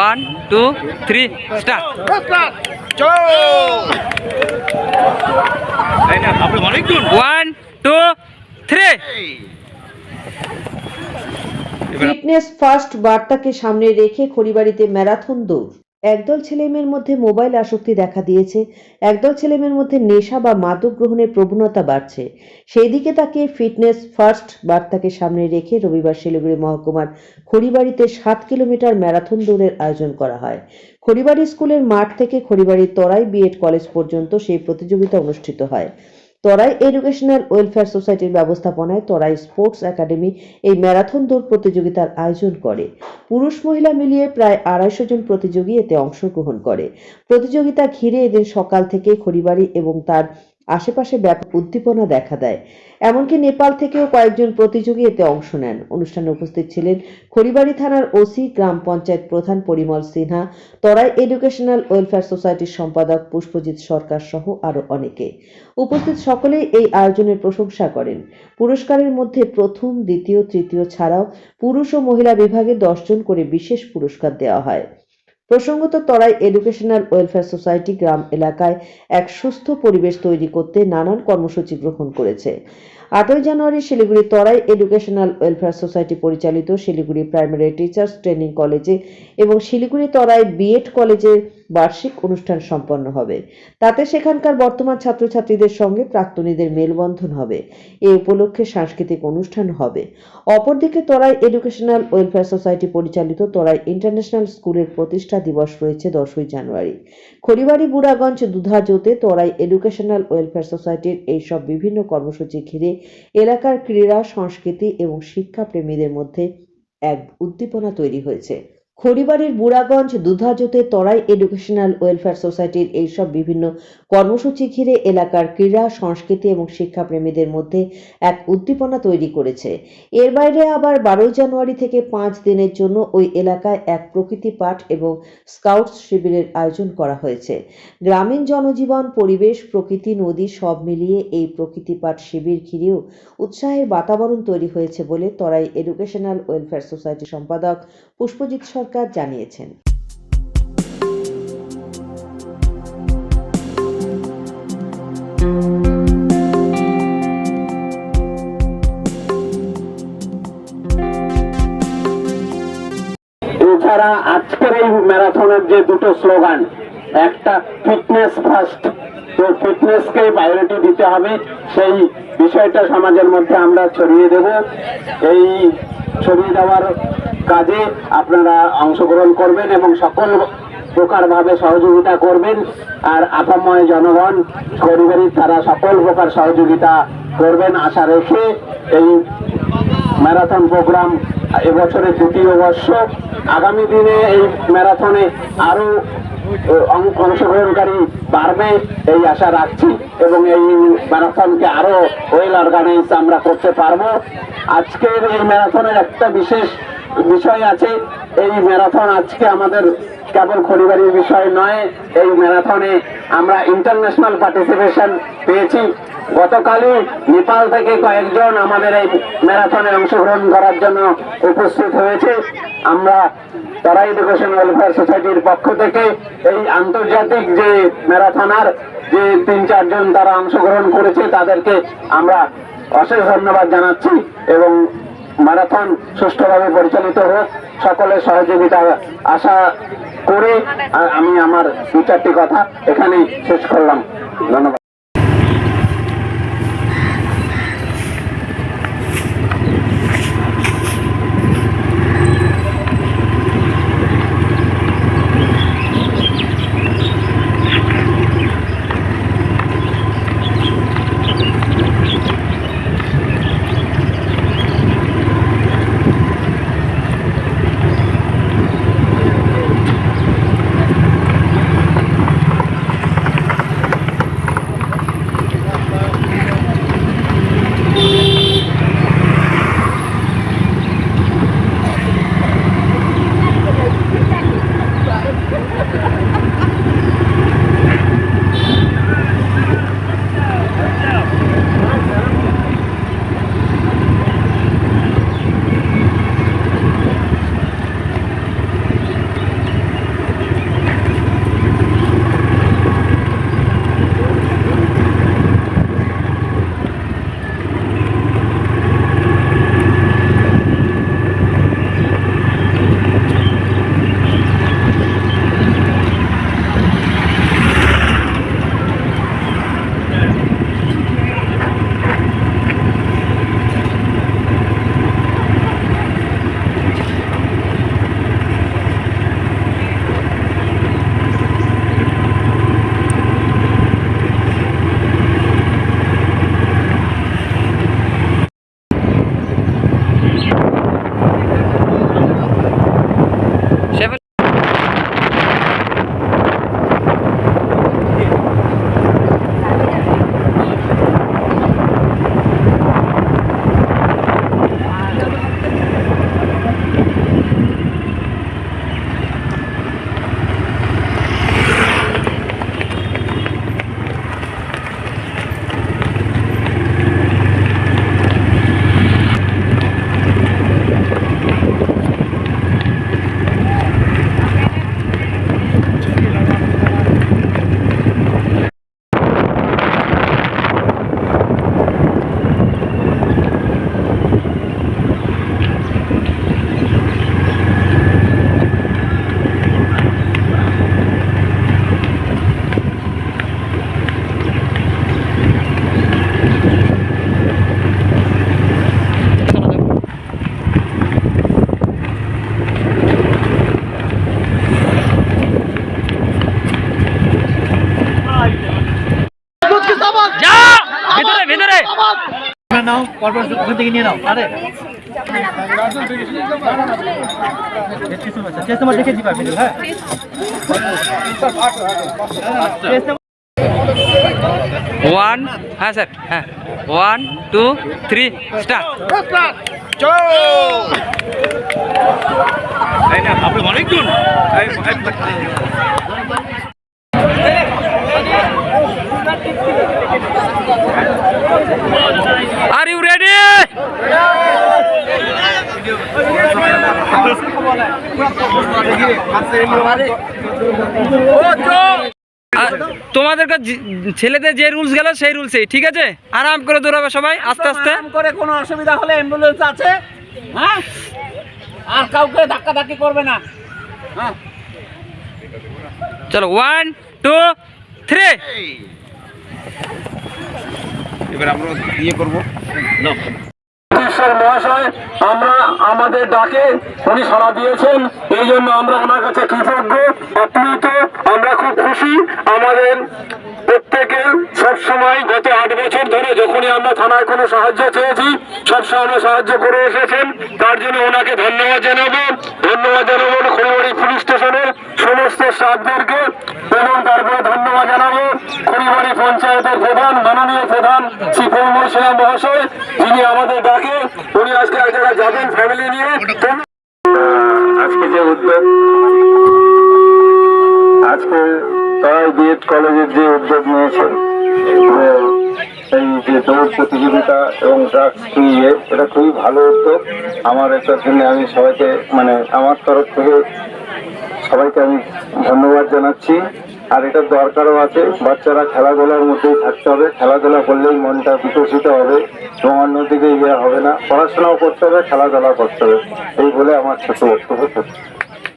One two three start one two three fitness first বার্তাকে সামনে রেখে খড়িবাড়িতে marathon দৌড়। একদল ছেলেমেয়ের মধ্যে মোবাইল আসক্তি দেখা দিয়েছে, একদল ছেলেমেয়ের মধ্যে নেশা বা মাদক গ্রহণের প্রবণতা বাড়ছে। সেই দিকে তাকে ফিটনেস ফার্স্ট বার্তাকে সামনে রেখে রবিবার শিলিগুড়ি মহকুমার খড়িবাড়িতে সাত কিলোমিটার ম্যারাথন দৌড়ের আয়োজন করা হয়। খড়িবাড়ি স্কুলের মাঠ থেকে খড়িবাড়ি তরাই বিএড কলেজ পর্যন্ত সেই প্রতিযোগিতা অনুষ্ঠিত হয়। তরাই এডুকেশনাল ওয়েলফেয়ার সোসাইটির ব্যবস্থাপনায় তরাই স্পোর্টস একাডেমি এই ম্যারাথন দৌড় প্রতিযোগিতার আয়োজন করে। পুরুষ মহিলা মিলিয়ে প্রায় আড়াইশো জন প্রতিযোগী এতে অংশগ্রহণ করে। প্রতিযোগিতা ঘিরে এদিন সকাল থেকে খড়িবাড়ি এবং তার আশেপাশে ব্যাপক উদ্দীপনা দেখা দেয়। এমনকি নেপাল থেকেও কয়েকজন প্রতিযোগী এতে অংশ নেন। অনুষ্ঠানে উপস্থিত ছিলেন খড়িবাড়ি থানার ওসি, গ্রাম পঞ্চায়েত প্রধান পরিমল সিনহা, তরাই এডুকেশনাল ওয়েলফেয়ার সোসাইটির সম্পাদক পুষ্পজিৎ সরকার সহ আরও অনেকে। উপস্থিত সকলেই এই আয়োজনের প্রশংসা করেন। পুরস্কারের মধ্যে প্রথম, দ্বিতীয়, তৃতীয় ছাড়াও পুরুষ ও মহিলা বিভাগে দশজন করে বিশেষ পুরস্কার দেওয়া হয়। প্রসঙ্গত তরাই এডুকেশনাল ওয়েলফেয়ার সোসাইটি গ্রাম এলাকায় এক সুস্থ পরিবেশ তৈরি করতে নানান কর্মসূচি গ্রহণ করেছে। আটই জানুয়ারি Siliguri Terai educational welfare society পরিচালিত শিলিগুড়ি প্রাইমারি টিচার্স ট্রেনিং কলেজে এবং শিলিগুড়ি তরাই বিএড কলেজে বার্ষিক অনুষ্ঠান সম্পন্ন হবে। তাতে সেখানকার বর্তমান ছাত্রছাত্রীদের সঙ্গে প্রাক্তনীদের মেলবন্ধন হবে। এ উপলক্ষে সাংস্কৃতিক অনুষ্ঠান হবে। অপরদিকে তরাই এডুকেশনাল ওয়েলফেয়ার সোসাইটি পরিচালিত তরাই ইন্টারন্যাশনাল স্কুলের প্রতিষ্ঠা দিবস রয়েছে দশই জানুয়ারি। খড়িবাড়ি, বুড়াগঞ্জ দুধাজোতে তরাই এডুকেশনাল ওয়েলফেয়ার সোসাইটির এইসব বিভিন্ন কর্মসূচি ঘিরে এলাকার ক্রীড়া, সংস্কৃতি এবং শিক্ষাপ্রেমীদের মধ্যে এক উদ্দীপনা তৈরি হয়েছে। খড়িবাড়ির বুড়াগঞ্জ দুধাজোতে তরাই এডুকেশনাল ওয়েলফেয়ার সোসাইটির এইসব বিভিন্ন কর্মসূচি ঘিরে এলাকার ক্রীড়া, সংস্কৃতি এবং শিক্ষাপ্রেমীদের মধ্যে এক উদ্দীপনা তৈরি করেছে। এর বাইরে আবার বারোই জানুয়ারি থেকে পাঁচ দিনের জন্য ওই এলাকায় এক প্রকৃতি পাঠ এবং স্কাউটস শিবিরের আয়োজন করা হয়েছে। গ্রামীণ জনজীবন, পরিবেশ, প্রকৃতি, নদী সব মিলিয়ে এই প্রকৃতি পাঠ শিবির ঘিরেও উৎসাহের বাতাবরণ তৈরি হয়েছে বলে তরাই এডুকেশনাল ওয়েলফেয়ার সোসাইটি সম্পাদক পুষ্পজিৎ সরকার জানিয়েছেন। এছাড়া আজকের এই ম্যারাথনের যে দুটো স্লোগান, একটা ফিটনেস ফার্স্ট, তো ফিটনেসকে প্রায়োরিটি দিতে হবে। সেই বিষয়টা সমাজের মধ্যে আমরা ছড়িয়ে দেব। এই ছড়িয়ে দেওয়ার কাজে আপনারা অংশগ্রহণ করবেন এবং সকল প্রকারভাবে সহযোগিতা করবেন। আর আপাময় জনগণ, গরিবের তারা সকল প্রকার সহযোগিতা করবেন আশা রেখে এই ম্যারাথন প্রোগ্রাম এবছরের দ্বিতীয় বর্ষ। আগামী দিনে এই ম্যারাথনে আরও অং- অংশগ্রহণকারী বাড়বে এই আশা রাখছি এবং এই ম্যারাথনকে আরও ওয়েল অর্গানাইজ আমরা করতে পারব। আজকের এই ম্যারাথনের একটা বিশেষ বিষয় আছে, এই ম্যারাথন আজকে আমাদের কেবল খড়িবাড়ির বিষয় নয়, এই ম্যারাথনে আমরা ইন্টারন্যাশনাল পার্টিসিপেশন পেয়েছি। গতকালই নেপাল থেকে কয়েকজন আমাদের এই ম্যারাথনে অংশগ্রহণ করার জন্য উপস্থিত হয়েছে। আমরা তারা এডুকেশন ওয়েলফেয়ার সোসাইটির পক্ষ থেকে এই আন্তর্জাতিক যে ম্যারাথনার যে তিন চারজন তারা অংশগ্রহণ করেছে, তাদেরকে আমরা অশেষ ধন্যবাদ জানাচ্ছি এবং ম্যারাথন সুষ্ঠুভাবে পরিচালিত হোক সকলের সহযোগিতা, আশা করে আমি আমার দু চারটি কথা এখানেই শেষ করলাম। ধন্যবাদ। নাও পরপর ওখান থেকে নিয়ে নাও আরে। চেষ্টা তোমার দেখে দিবা ভিডিও হ্যাঁ। ওয়ান হ্যাঁ স্যার হ্যাঁ। ওয়ান টু থ্রি স্টার্ট আপনি অনেকজন। আর ইউ রেডি তোমাদের ছেলেদের যে রুলস গেল সেই রুলসেই ঠিক আছে? আরাম করে দৌড়াবে সবাই আস্তে আস্তে করে কোনো অসুবিধা হলে অ্যাম্বুলেন্স আছে। হ্যাঁ? আর কাউকে ধাক্কা ধাক্কি করবে না। হ্যাঁ? চলো ওয়ান টু থ্রি ঈশ্বর মহাশয় আমরা আমাদের ডাকে উনি সাড়া দিয়েছেন। এই জন্য আমরা ওনার কাছে কৃতজ্ঞ। আপ্লুত আমরা খুব খুশি। আমাদের প্রত্যেকের সবসময় গত আট বছর ধরে যখনই আমরা থানায় কোনো সাহায্য চেয়েছি, সবসময় আমরা সাহায্য করে এসেছেন। তার জন্য ওনাকে ধন্যবাদ জানাব। ধন্যবাদ জানাব খড়িবাড়ি পুলিশ স্টেশনের সমস্ত স্টাফদেরকে এবং তারপরে ধন্যবাদ জানাব খড়িবাড়ি পঞ্চায়েতের প্রধান, মাননীয় প্রধান শ্রী পরিমল সেনা মহাশয়, যিনি আমাদের ডাকে। উনি আজকে এক জায়গায় যাবেন ফ্যামিলি নিয়ে। আজকে যে উদ্যোগ, আজকে তারাই বিএড কলেজের যে উদ্যোগ নিয়েছে যে এই যে দৌড় প্রতিযোগিতা এবং ড্রাগস নিয়ে এটা খুবই ভালো উদ্যোগ। আমার এটার জন্য আমি সবাইকে মানে আমার তরফ থেকে সবাইকে আমি ধন্যবাদ জানাচ্ছি। আর এটার দরকারও আছে, বাচ্চারা খেলাধুলার মধ্যেই থাকতে হবে। খেলাধুলা করলেই মনটা বিকশিত হবে এবং অন্যদিকে ইয়ে হবে না। পড়াশোনাও করতে হবে খেলাধুলা করতে হবে। এই বলে আমার ছোট বক্তব্য।